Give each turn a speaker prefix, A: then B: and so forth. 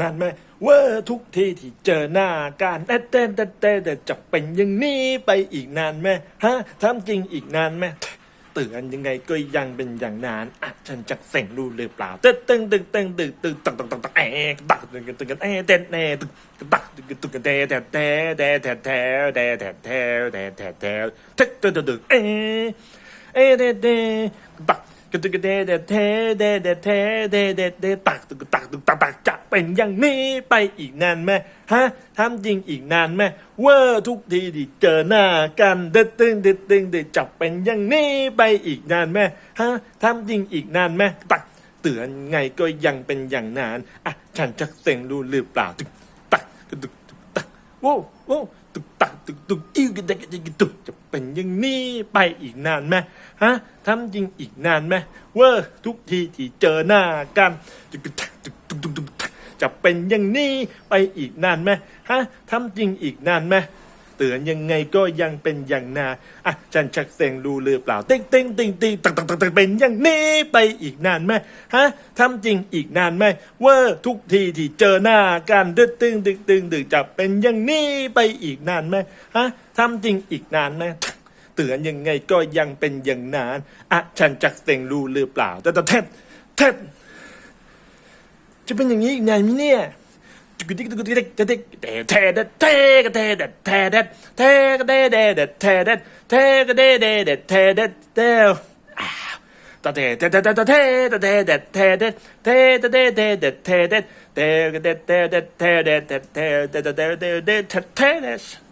A: นั่นไหมเว่าทุกทีที่เจอหน้ากันแต่แต่แต่แต่แต่จะเป็นอย่างนี้ไปอีกนานไหมฮะทำจริงอีกนานไหมเตือนยังไงก็ยังเป็นอย่างนานอะฉันจะเส่งรู้หรือเปล่าตึ๊งตึ๊งตึ๊งตึ๊งตึ๊งตึ๊งตึ๊งตึ๊งตึ๊งตึ๊งเอ๊ะตักตึ๊งตึ๊งเอ๊ะเต้นเอ๊ะตึ๊งตักตึ๊งตึ๊งเต้แต่แต่แต่แต่แต่แต่แต่แต่แต่แต่แต่ตึ๊งตึ๊งตึ๊งเอ๊ะเอ๊ะเต้เต้ตักกระตุกกระเดเดเทเดเดเทเดเดเดตักตุกตักตุกตักตักจะ เป็นอย่างนี้ไปอีกนานไหมฮะทำจริงอีกนานไหมเวอร์ทุกทีที่เจอหน้ากันเด็ดตึงเด็ดตึงเด็ดจะเป็นอย่างนี้ไปอีกนานไหมฮะทำจริงอีกนานไหมตักเตือนไงก็ยังเป็นอย่างนานอะฉันจะเซ็งรู้หรือเปล่าตึกตักกระตุกตุกตักโว้โว้ตุกตักตุกตุกอิ้วกระเดกกระเดกกระตุกจะเป็นอย่างนี้ไปอีกนานไหมฮะทำจริงอีกนานไหมเวอร์ทุกทีที่เจอหน้ากันตุกตักตุกตุกตุกตุกตัก จะเป็นอย่างนี้ไปอีกนานไหมฮะทำจริงอีกนานไหมเตือนยังไงก็ยังเป็นอย่างนาอะฉันชักเซ็งรู้หรือเปล่าติ๊งติ๊งติ๊งติ๊งตักตักตักตักเป็นอย่างนี้ไปอีกนานไหมฮะทำจริงอีกนานไหมเวอร์ทุกทีที่เจอหน้ากันตึ๊งตึงตึงตึงตึงจะเป็นอย่างนี้ไปอีกนานไหมฮะทำจริงอีกนานไหมเตือนยังไงก็ยังเป็นอย่างนานอะฉันจักเต็งรู้หรือเปล่าแต่แต่เท็ดเท็ด จะเป็นอย่างนี้อีกนานไหมเนี่ยจุกดิกจุกดิกจุกดิกเตะเทเดเทกเทเดเทเดเทกเดเดเดเทเดเทกเดเดเดเทเดเดอ้าวตาเทเทเทเทเทเทเทเดเทเดเทเดเดเดเดเทเดเทกเดเทเดเทเดเทเดเทเดเทเดเทเดเทเด